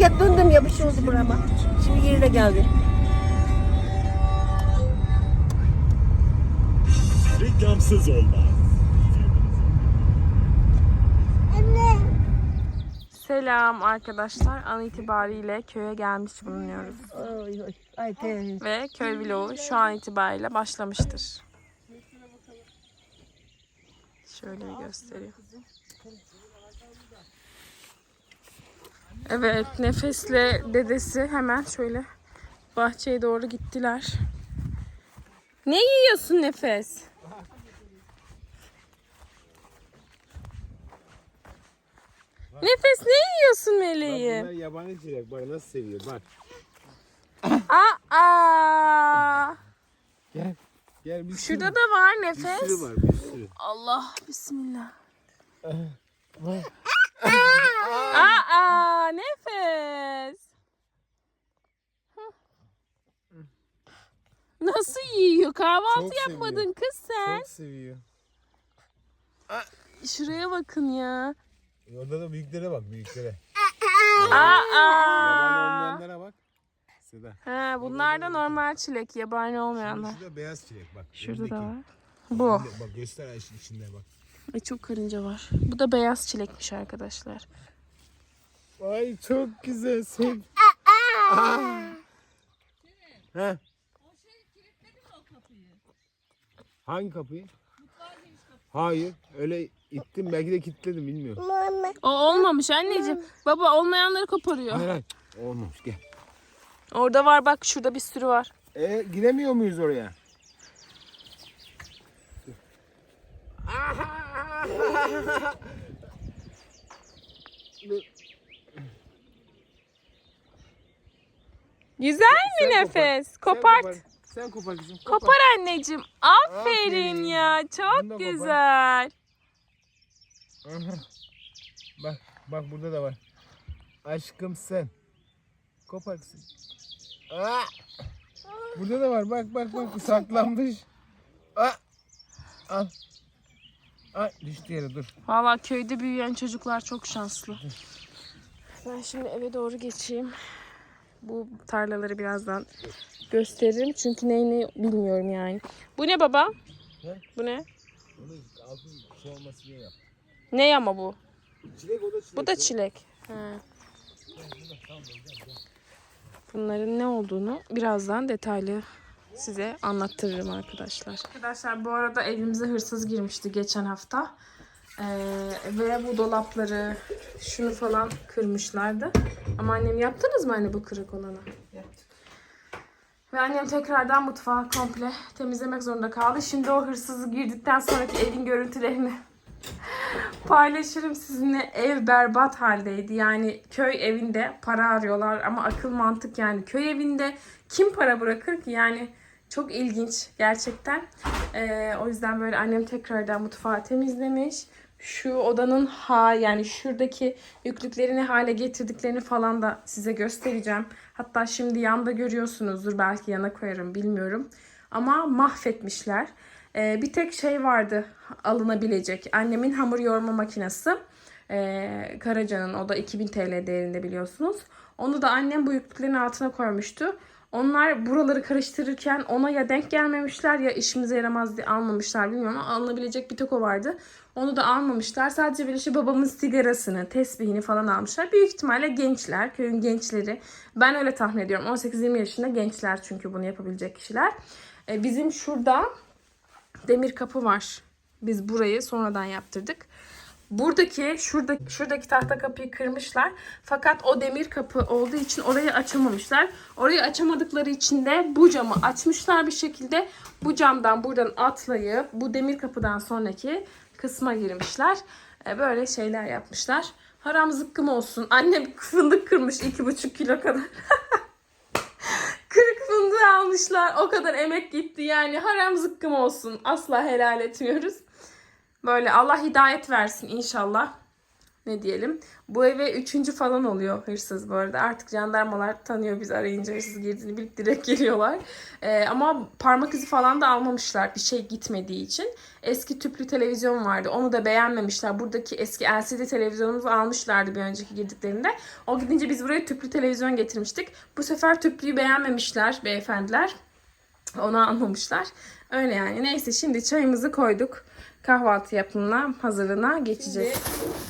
ya döndüm ya bir şey oldu burama. Şimdi yerine geldi. Reklamsız olmaz. Selam arkadaşlar. An itibariyle köye gelmiş bulunuyoruz. Ay ay. Ay Ve köy vlogu şu an itibariyle başlamıştır. Şöyle göstereyim. Evet, Nefes'le dedesi hemen şöyle bahçeye doğru gittiler. Ne yiyorsun Nefes? Nefes ne yiyorsun meleğim? Bunlar yabani çilek bak nasıl seviyor bak. Aa! Gel. Gel bir Şurada sürü, da var bir nefes. sürü var bir sürü. Allah bismillah. Aa nefes. Hı. Nasıl yiyor? Kahvaltı Çok yapmadın seviyor. kız sen. Çok seviyor. Şuraya bakın ya. Orada da büyüklere bak büyüklere. Aa. Yabani olmayanlara bak. Seda. He, bunlar da normal çilek, yabani olmayanlar. Şurada beyaz çilek bak. Şurada da var. Bu. Bak göster Ayşe içinde bak. Ay çok karınca var. Bu da beyaz çilekmiş arkadaşlar. Ay çok güzel sev. He. Hangi kapıyı? Hayır. Öyle ittim belki de kilitledim bilmiyorum. O olmamış anneciğim. Baba olmayanları koparıyor. Hayır hayır. Olmamış gel. Orada var bak şurada bir sürü var. E giremiyor muyuz oraya? Güzel mi Sen nefes? Sen Kopart. Sen kopar kızım. Kopar. Kopar anneciğim. Aferin Aferin. ya. Çok kopar. güzel. Bak bak burada da var. Aşkım sen. Kopar kızım. Aa! Burada da var bak bak bak saklanmış. Aa! Al. Ay düştü yere dur. Valla köyde büyüyen çocuklar çok şanslı. Ben şimdi eve doğru geçeyim. Bu tarlaları birazdan gösteririm. Çünkü neyini bilmiyorum yani. Bu ne baba? Ne? Bu ne? Onu altın şey olması diye yap. Ne ama bu? Çilek o da çilek. Bu da çilek. He. Bunların ne olduğunu birazdan detaylı size anlattırırım arkadaşlar. Arkadaşlar bu arada evimize hırsız girmişti geçen hafta. Ee, ve bu dolapları şunu falan kırmışlardı. Ama annem yaptınız mı anne bu kırık olanı? Yaptık. Ve annem tekrardan mutfağı komple temizlemek zorunda kaldı. Şimdi o hırsızı girdikten sonraki evin görüntülerini paylaşırım sizinle. Ev berbat haldeydi. Yani köy evinde para arıyorlar ama akıl mantık yani köy evinde kim para bırakır ki yani çok ilginç gerçekten. Ee, o yüzden böyle annem tekrardan mutfağı temizlemiş. Şu odanın ha yani şuradaki yüklüklerini hale getirdiklerini falan da size göstereceğim. Hatta şimdi yanda görüyorsunuzdur belki yana koyarım bilmiyorum. Ama mahvetmişler. Ee, bir tek şey vardı alınabilecek. Annemin hamur yoğurma makinesi. Ee, Karaca'nın o da 2000 TL değerinde biliyorsunuz. Onu da annem bu yüklüklerin altına koymuştu. Onlar buraları karıştırırken ona ya denk gelmemişler ya işimize yaramaz diye almamışlar bilmiyorum ama alınabilecek bir tek o vardı. Onu da almamışlar. Sadece böyle işte babamın sigarasını, tesbihini falan almışlar. Büyük ihtimalle gençler, köyün gençleri. Ben öyle tahmin ediyorum. 18-20 yaşında gençler çünkü bunu yapabilecek kişiler. Ee, bizim şurada demir kapı var. Biz burayı sonradan yaptırdık. Buradaki şuradaki şuradaki tahta kapıyı kırmışlar. Fakat o demir kapı olduğu için orayı açamamışlar. Orayı açamadıkları için de bu camı açmışlar bir şekilde. Bu camdan buradan atlayıp bu demir kapıdan sonraki kısma girmişler. E, Böyle şeyler yapmışlar. Haram zıkkım olsun. Annem fındık kırmış iki buçuk kilo kadar. Kırık fındığı almışlar. O kadar emek gitti yani. Haram zıkkım olsun. Asla helal etmiyoruz. Böyle Allah hidayet versin inşallah. ne diyelim. Bu eve üçüncü falan oluyor hırsız bu arada. Artık jandarmalar tanıyor biz arayınca hırsız girdiğini bilip direkt geliyorlar. Ee, ama parmak izi falan da almamışlar bir şey gitmediği için. Eski tüplü televizyon vardı. Onu da beğenmemişler. Buradaki eski LCD televizyonumuzu almışlardı bir önceki girdiklerinde. O gidince biz buraya tüplü televizyon getirmiştik. Bu sefer tüplüyü beğenmemişler beyefendiler. Onu almamışlar. Öyle yani. Neyse şimdi çayımızı koyduk. Kahvaltı yapımına, hazırlığına geçeceğiz.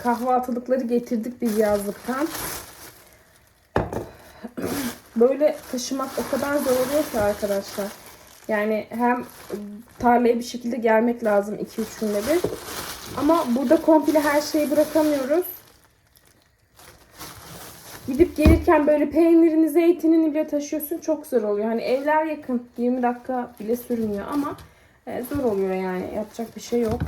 kahvaltılıkları getirdik biz yazlıktan. Böyle taşımak o kadar zor oluyor ki arkadaşlar. Yani hem tarlaya bir şekilde gelmek lazım 2-3 günde bir. Ama burada komple her şeyi bırakamıyoruz. Gidip gelirken böyle peynirini, zeytinini bile taşıyorsun. Çok zor oluyor. Hani evler yakın. 20 dakika bile sürmüyor ama e, zor oluyor yani. Yapacak bir şey yok.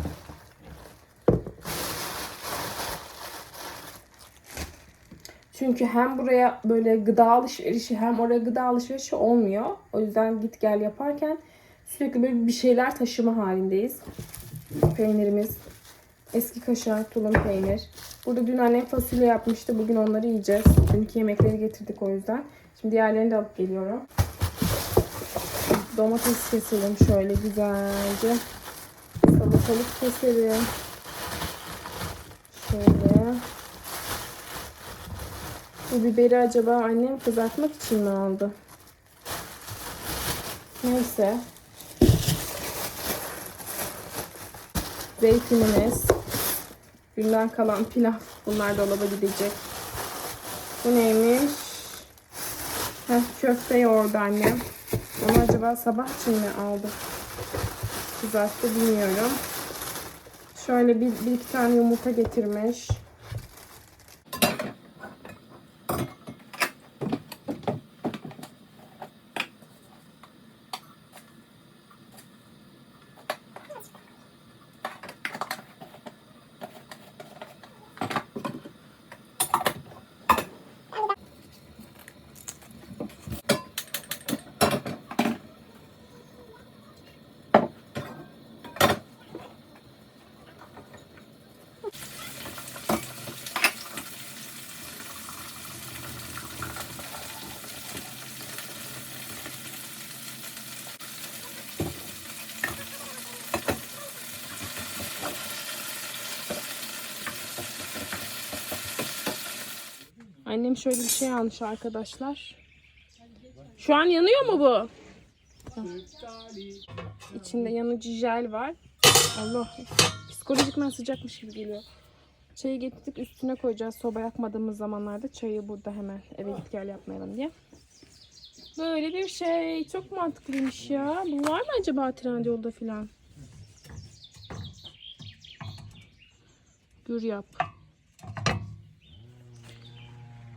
Çünkü hem buraya böyle gıda alışverişi hem oraya gıda alışverişi olmuyor. O yüzden git gel yaparken sürekli böyle bir şeyler taşıma halindeyiz. Peynirimiz, eski kaşar, tulum peynir. Burada dün annem fasulye yapmıştı. Bugün onları yiyeceğiz. Dünkü yemekleri getirdik o yüzden. Şimdi diğerlerini de alıp geliyorum. Domates keselim şöyle güzelce. Salatalık keselim. Şöyle. Bu biberi acaba annem kızartmak için mi aldı? Neyse. Zeytinimiz. Günden kalan pilav. Bunlar dolaba gidecek. Bu neymiş? Heh, köfte yoğurdu annem. Onu acaba sabah için mi aldı? Kızarttı bilmiyorum. Şöyle bir, bir iki tane yumurta getirmiş. Annem şöyle bir şey almış arkadaşlar. Şu an yanıyor mu bu? İçinde yanıcı jel var. Allah. Psikolojikmen sıcakmış gibi geliyor. Çayı getirdik üstüne koyacağız. Soba yakmadığımız zamanlarda çayı burada hemen eve git gel yapmayalım diye. Böyle bir şey. Çok mantıklıymış ya. Bu var mı acaba Trendyol'da filan? Gür yap.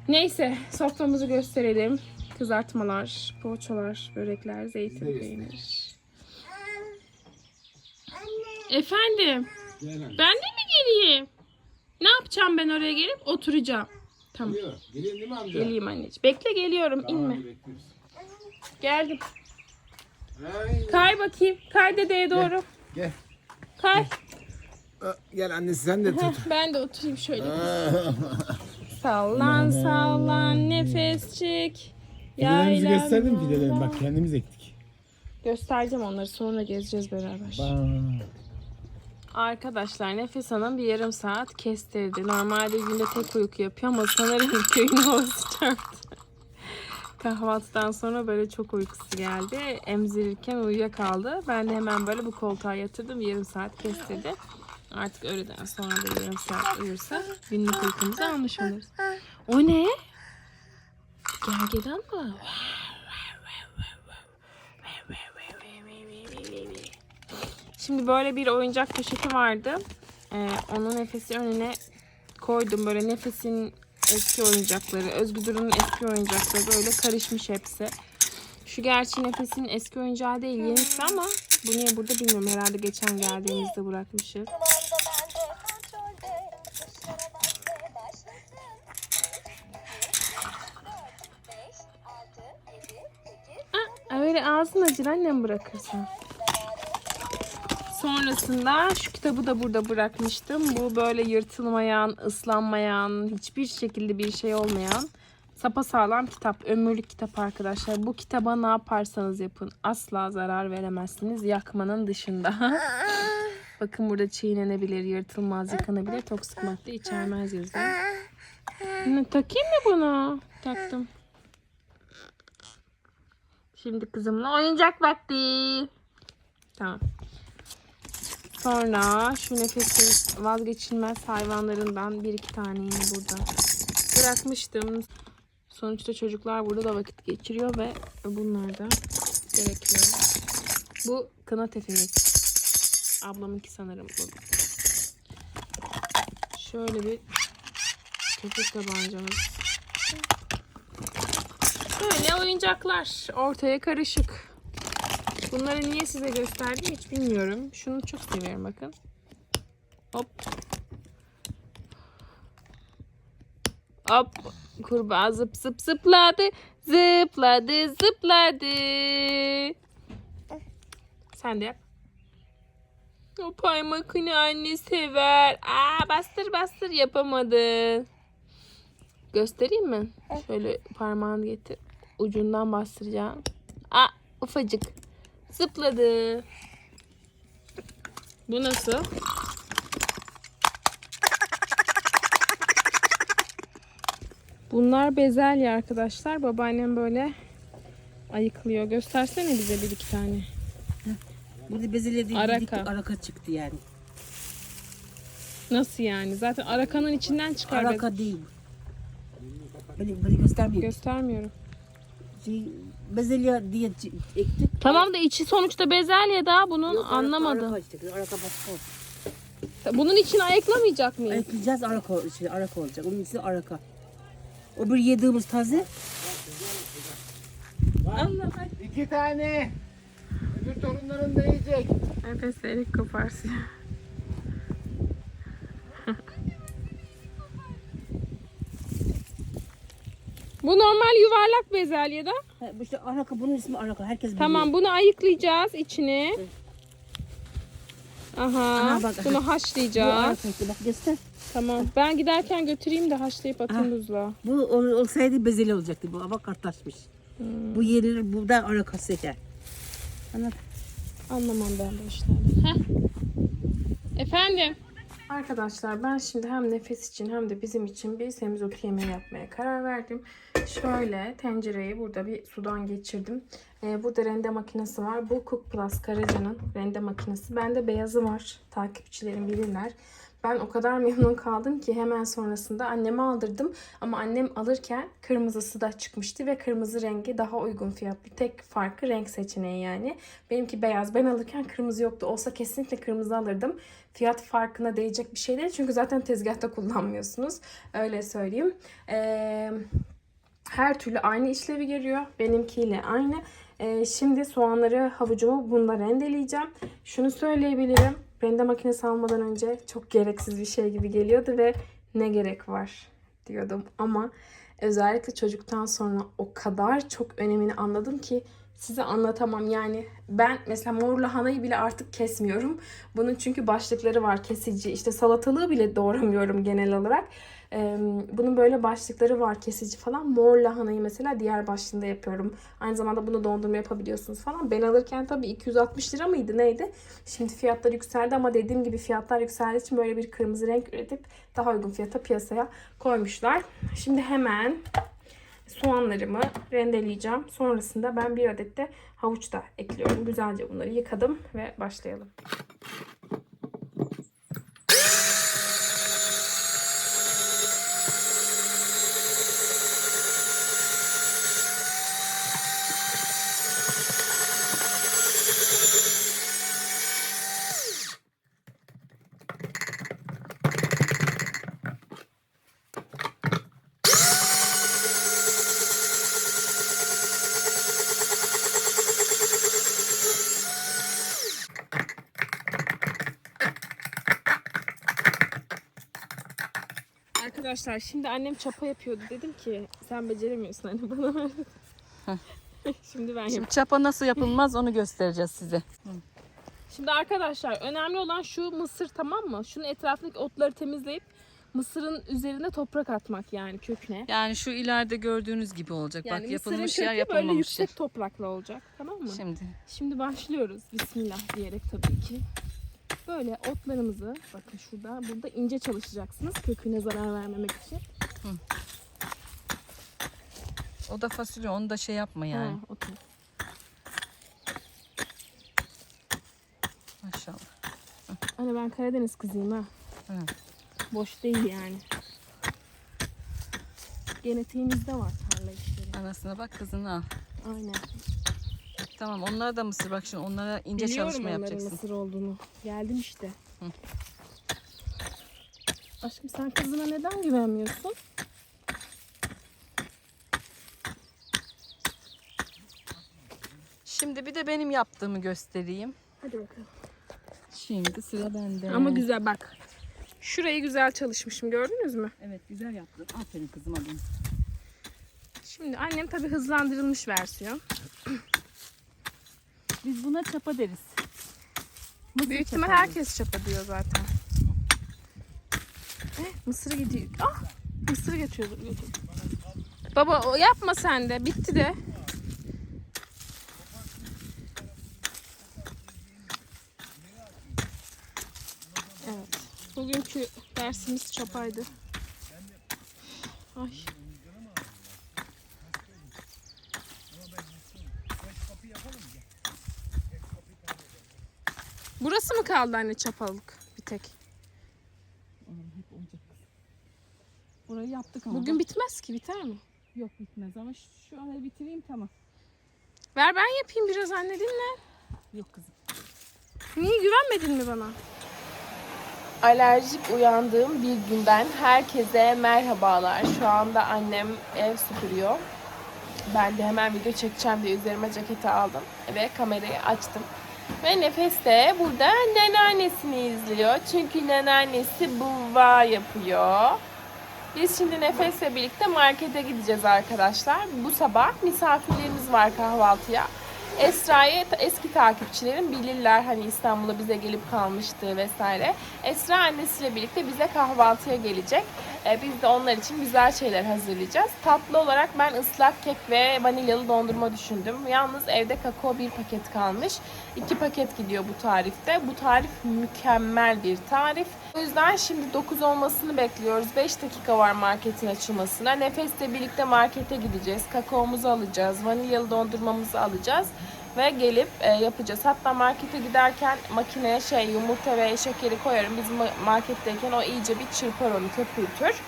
Neyse soframızı gösterelim. Kızartmalar, poğaçalar, börekler, zeytin peynir. Efendim? Ben de mi geleyim? Ne yapacağım ben oraya gelip? Oturacağım. Tamam. Geliyor. Geliyor değil mi amca? Geleyim anneciğim. Bekle geliyorum. inme. bekliyoruz. Geldim. Ay. Kay bakayım. Kay dedeye doğru. Gel. Kay. Gel annesi sen de tut. ben de oturayım şöyle. Sallan sallan nefes çek. Fidelerimizi Yaylan gösterdim fidelerini. yoldan. Bak kendimiz ektik. Göstereceğim onları sonra gezeceğiz beraber. Bak. Arkadaşlar Nefes Hanım bir yarım saat kestirdi. Normalde günde tek uyku yapıyor ama sanırım köyün havası çarptı. Kahvaltıdan sonra böyle çok uykusu geldi. Emzirirken uyuyakaldı. Ben de hemen böyle bu koltuğa yatırdım. Yarım saat kestirdi. Artık öğleden sonra da yarım saat uyursa günlük uykumuzu almış oluruz. O ne? Gergedan mı? Şimdi böyle bir oyuncak poşeti vardı. Ee, onu nefesi önüne koydum. Böyle nefesin eski oyuncakları, Özgü Duru'nun eski oyuncakları böyle karışmış hepsi. Şu gerçi nefesin eski oyuncağı değil yenisi ama bu niye burada bilmiyorum. Herhalde geçen geldiğimizde bırakmışız. Ağzın acır annem bırakırsan. Sonrasında şu kitabı da burada bırakmıştım. Bu böyle yırtılmayan, ıslanmayan, hiçbir şekilde bir şey olmayan sapasağlam kitap. Ömürlük kitap arkadaşlar. Bu kitaba ne yaparsanız yapın asla zarar veremezsiniz yakmanın dışında. Bakın burada çiğnenebilir, yırtılmaz, yıkanabilir, toksik madde içermez yazıyor. Takayım mı bunu? Taktım. Şimdi kızımla oyuncak vakti. Tamam. Sonra şu nefesin vazgeçilmez hayvanlarından bir iki tane yine burada bırakmıştım. Sonuçta çocuklar burada da vakit geçiriyor ve bunlar da gerekiyor. Bu kına tefimiz. Ablamınki sanırım bu. Şöyle bir köpük tabancamız. Böyle oyuncaklar. Ortaya karışık. Bunları niye size gösterdim hiç bilmiyorum. Şunu çok seviyorum bakın. Hop. Hop. Kurbağa zıp zıp zıpladı. Zıpladı zıpladı. Sen de yap. O parmakını anne sever. Aa bastır bastır yapamadı. Göstereyim mi? Şöyle parmağını getir. Ucundan bastıracağım. Aa ufacık. Zıpladı. Bu nasıl? Bunlar bezelye arkadaşlar. Babaannem böyle ayıklıyor. Göstersene bize bir iki tane. Burada bezelye değil. Araka. Araka. çıktı yani. Nasıl yani? Zaten arakanın içinden çıkar. Araka değil. Böyle, böyle göstermiyor. Göstermiyorum. Şey, bezelye diye ektik. Tamam da içi sonuçta bezelye daha bunun Yok, araka- anlamadım. Araka işte. Araka başka. olsun. Bunun içine ayıklamayacak mıyız? Ayıklayacağız araka, şey, araka olacak. Onun ismi araka. O bir yediğimiz taze. Allah İki tane. Öbür torunların da yiyecek. Nefes erik koparsın. Bu normal yuvarlak bezelye de. Ha, bu işte araka bunun ismi araka. Herkes biliyor. Tamam bunu ayıklayacağız içini. Aha, Aha, bak. bunu Bu haşlayacağız. araka işte bak göster. Tamam. Ben giderken götüreyim de haşlayıp atayım buzluğa. Bu ol- olsaydı bezelye olacaktı bu ama kartlaşmış. Hmm. Bu yenilir bu da araka seker. Anladın? Anlamam ben bu işlerden. Heh. Efendim? Arkadaşlar ben şimdi hem nefes için hem de bizim için bir semizotu yemeği yapmaya karar verdim. Şöyle tencereyi burada bir sudan geçirdim. Ee, burada rende makinesi var. Bu Cook Plus Karaca'nın rende makinesi. Bende beyazı var. Takipçilerim bilirler. Ben o kadar memnun kaldım ki hemen sonrasında anneme aldırdım. Ama annem alırken kırmızısı da çıkmıştı ve kırmızı rengi daha uygun fiyatlı. Tek farkı renk seçeneği yani. Benimki beyaz. Ben alırken kırmızı yoktu. Olsa kesinlikle kırmızı alırdım. Fiyat farkına değecek bir şey değil. Çünkü zaten tezgahta kullanmıyorsunuz. Öyle söyleyeyim. Eee her türlü aynı işlevi görüyor. Benimkiyle aynı. Ee, şimdi soğanları, havucumu bunda rendeleyeceğim. Şunu söyleyebilirim. Rende makinesi almadan önce çok gereksiz bir şey gibi geliyordu ve ne gerek var diyordum. Ama özellikle çocuktan sonra o kadar çok önemini anladım ki size anlatamam. Yani ben mesela mor lahanayı bile artık kesmiyorum. Bunun çünkü başlıkları var kesici. İşte salatalığı bile doğramıyorum genel olarak. Ee, bunun böyle başlıkları var kesici falan. Mor lahanayı mesela diğer başlığında yapıyorum. Aynı zamanda bunu dondurma yapabiliyorsunuz falan. Ben alırken tabii 260 lira mıydı neydi? Şimdi fiyatlar yükseldi ama dediğim gibi fiyatlar yükseldiği için böyle bir kırmızı renk üretip daha uygun fiyata piyasaya koymuşlar. Şimdi hemen soğanlarımı rendeleyeceğim. Sonrasında ben bir adet de havuç da ekliyorum. Güzelce bunları yıkadım ve başlayalım. Arkadaşlar şimdi annem çapa yapıyordu. Dedim ki sen beceremiyorsun anne bana ver. şimdi ben yapayım. Şimdi çapa nasıl yapılmaz onu göstereceğiz size. Şimdi arkadaşlar önemli olan şu mısır tamam mı? Şunun etrafındaki otları temizleyip mısırın üzerine toprak atmak yani köküne. Yani şu ileride gördüğünüz gibi olacak. Yani Bak yapılmış yer böyle yapılmamış yer. yüksek topraklı olacak tamam mı? Şimdi Şimdi başlıyoruz. Bismillah diyerek tabii ki. Böyle otlarımızı bakın şurada burada ince çalışacaksınız köküne zarar vermemek için. o da fasulye onu da şey yapma yani. Ha, otu. Maşallah. Anne ben Karadeniz kızıyım ha. Hı. Boş değil yani. Genetiğimizde var tarla işleri. Anasına bak kızını al. Aynen. Tamam onlara da mısır bak şimdi onlara ince Biliyorum çalışma onların yapacaksın. mısır olduğunu. Geldim işte. Hı. Aşkım sen kızına neden güvenmiyorsun? Şimdi bir de benim yaptığımı göstereyim. Hadi bakalım. Şimdi sıra bende. Ama güzel bak. Şurayı güzel çalışmışım gördünüz mü? Evet güzel yaptın. Aferin kızıma benim. Şimdi annem tabii hızlandırılmış versiyon. Biz buna çapa deriz. Mısır Büyük ihtimal çapa herkes çapa diyor zaten. Eh, mısırı gidiyor. Ah! Mısırı geçiyor. Baba o yapma sen de. Bitti de. Evet. Bugünkü dersimiz çapaydı. Ay. Burası mı kaldı anne çapalık bir tek? Burayı yaptık ama. Bugün bitmez ki biter mi? Yok bitmez ama şu, anayı bitireyim tamam. Ver ben yapayım biraz anne dinle. Yok kızım. Niye güvenmedin mi bana? Alerjik uyandığım bir günden herkese merhabalar. Şu anda annem ev süpürüyor. Ben de hemen video çekeceğim diye üzerime ceketi aldım ve kamerayı açtım. Ve Nefes de burada neneannesini izliyor. Çünkü neneannesi buva yapıyor. Biz şimdi Nefes'le birlikte markete gideceğiz arkadaşlar. Bu sabah misafirlerimiz var kahvaltıya. Esra'yı eski takipçilerim bilirler hani İstanbul'a bize gelip kalmıştı vesaire. Esra annesiyle birlikte bize kahvaltıya gelecek. Ee, biz de onlar için güzel şeyler hazırlayacağız. Tatlı olarak ben ıslak kek ve vanilyalı dondurma düşündüm. Yalnız evde kakao bir paket kalmış. İki paket gidiyor bu tarifte. Bu tarif mükemmel bir tarif. O yüzden şimdi 9 olmasını bekliyoruz. 5 dakika var marketin açılmasına. Nefes'le birlikte markete gideceğiz. Kakaomuzu alacağız. Vanilyalı dondurmamızı alacağız. Ve gelip e, yapacağız. Hatta markete giderken makineye şey yumurta ve şekeri koyarım. Biz ma- marketteyken o iyice bir çırpar onu köpürtür.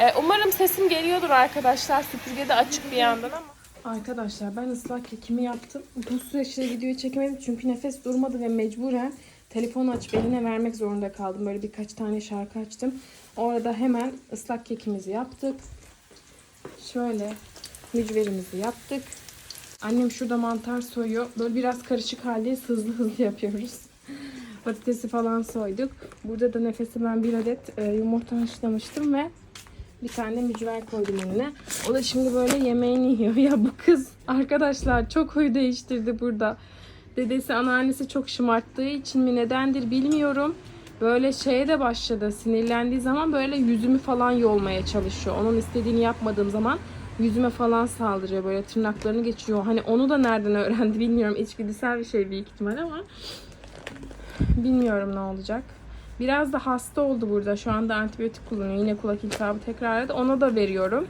E, umarım sesim geliyordur arkadaşlar. Süpürge de açık bir yandan ama. Arkadaşlar ben ıslak kekimi yaptım. Bu süreçte videoyu çekemedim çünkü nefes durmadı ve mecburen telefonu açıp eline vermek zorunda kaldım. Böyle birkaç tane şarkı açtım. Orada hemen ıslak kekimizi yaptık. Şöyle mücverimizi yaptık. Annem şurada mantar soyuyor. Böyle biraz karışık haldeyiz. Hızlı hızlı yapıyoruz. Patatesi falan soyduk. Burada da nefesi ben bir adet e, yumurta haşlamıştım ve bir tane mücver koydum önüne. O da şimdi böyle yemeğini yiyor. Ya bu kız arkadaşlar çok huy değiştirdi burada. Dedesi anneannesi çok şımarttığı için mi nedendir bilmiyorum. Böyle şeye de başladı. Sinirlendiği zaman böyle yüzümü falan yolmaya çalışıyor. Onun istediğini yapmadığım zaman yüzüme falan saldırıyor. Böyle tırnaklarını geçiyor. Hani onu da nereden öğrendi bilmiyorum. İçgüdüsel bir şey büyük ihtimal ama bilmiyorum ne olacak. Biraz da hasta oldu burada. Şu anda antibiyotik kullanıyor. Yine kulak iltihabı tekrarladı. Ona da veriyorum.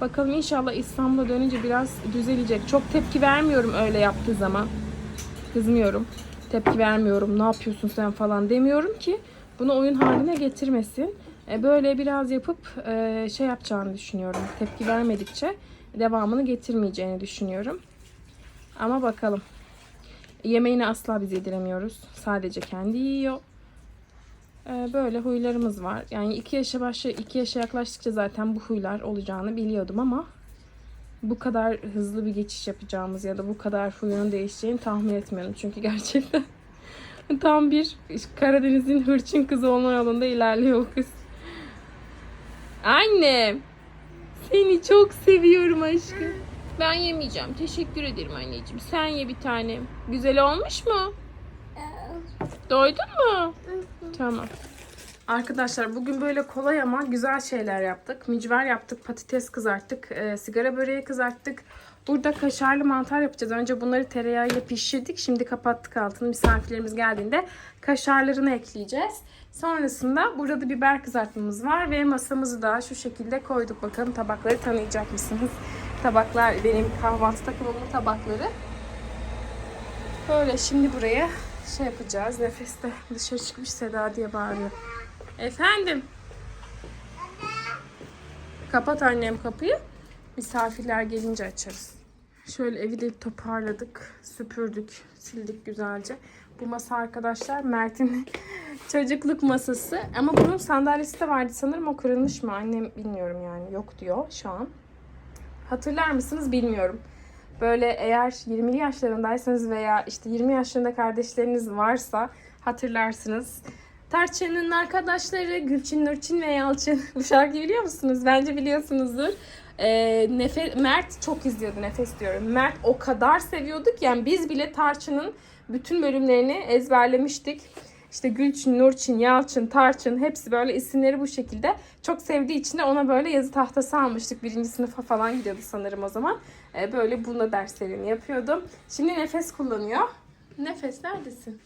Bakalım inşallah İstanbul'a dönünce biraz düzelecek. Çok tepki vermiyorum öyle yaptığı zaman. Kızmıyorum. Tepki vermiyorum. Ne yapıyorsun sen falan demiyorum ki bunu oyun haline getirmesin. E, Böyle biraz yapıp e, şey yapacağını düşünüyorum. Tepki vermedikçe devamını getirmeyeceğini düşünüyorum. Ama bakalım. Yemeğini asla biz yediremiyoruz. Sadece kendi yiyor. Ee, böyle huylarımız var. Yani iki yaşa başla iki yaşa yaklaştıkça zaten bu huylar olacağını biliyordum ama bu kadar hızlı bir geçiş yapacağımız ya da bu kadar huyunun değişeceğini tahmin etmiyordum. Çünkü gerçekten tam bir Karadeniz'in hırçın kızı olma yolunda ilerliyor o kız. Anne, seni çok seviyorum aşkım. Ben yemeyeceğim. Teşekkür ederim anneciğim. Sen ye bir tane. Güzel olmuş mu? Doydun mu? Tamam. Arkadaşlar bugün böyle kolay ama güzel şeyler yaptık. Mücver yaptık, patates kızarttık, e, sigara böreği kızarttık. Burada kaşarlı mantar yapacağız. Önce bunları tereyağıyla pişirdik. Şimdi kapattık altını. Misafirlerimiz geldiğinde kaşarlarını ekleyeceğiz. Sonrasında burada da biber kızartmamız var ve masamızı da şu şekilde koyduk. Bakalım tabakları tanıyacak mısınız? Tabaklar benim kahvaltı takımımın tabakları. Böyle şimdi buraya şey yapacağız. Nefes de dışarı çıkmış Seda diye bağırıyor. Efendim? Kapat annem kapıyı. Misafirler gelince açarız. Şöyle evi de toparladık, süpürdük, sildik güzelce. Bu masa arkadaşlar Mert'in çocukluk masası. Ama bunun sandalyesi de vardı sanırım o kırılmış mı? Annem bilmiyorum yani yok diyor şu an. Hatırlar mısınız bilmiyorum. Böyle eğer 20'li yaşlarındaysanız veya işte 20 yaşlarında kardeşleriniz varsa hatırlarsınız. Tarçın'ın arkadaşları Gülçin, Nurçin ve Yalçın. Bu şarkıyı biliyor musunuz? Bence biliyorsunuzdur. Ee, Nefe, Mert çok izliyordu Nefes diyorum. Mert o kadar seviyorduk yani biz bile Tarçın'ın bütün bölümlerini ezberlemiştik. İşte Gülçin, Nurçin, Yalçın, Tarçın hepsi böyle isimleri bu şekilde. Çok sevdiği için de ona böyle yazı tahtası almıştık. Birinci sınıfa falan gidiyordu sanırım o zaman. Ee, böyle bunda derslerini yapıyordum. Şimdi nefes kullanıyor. Nefes neredesin?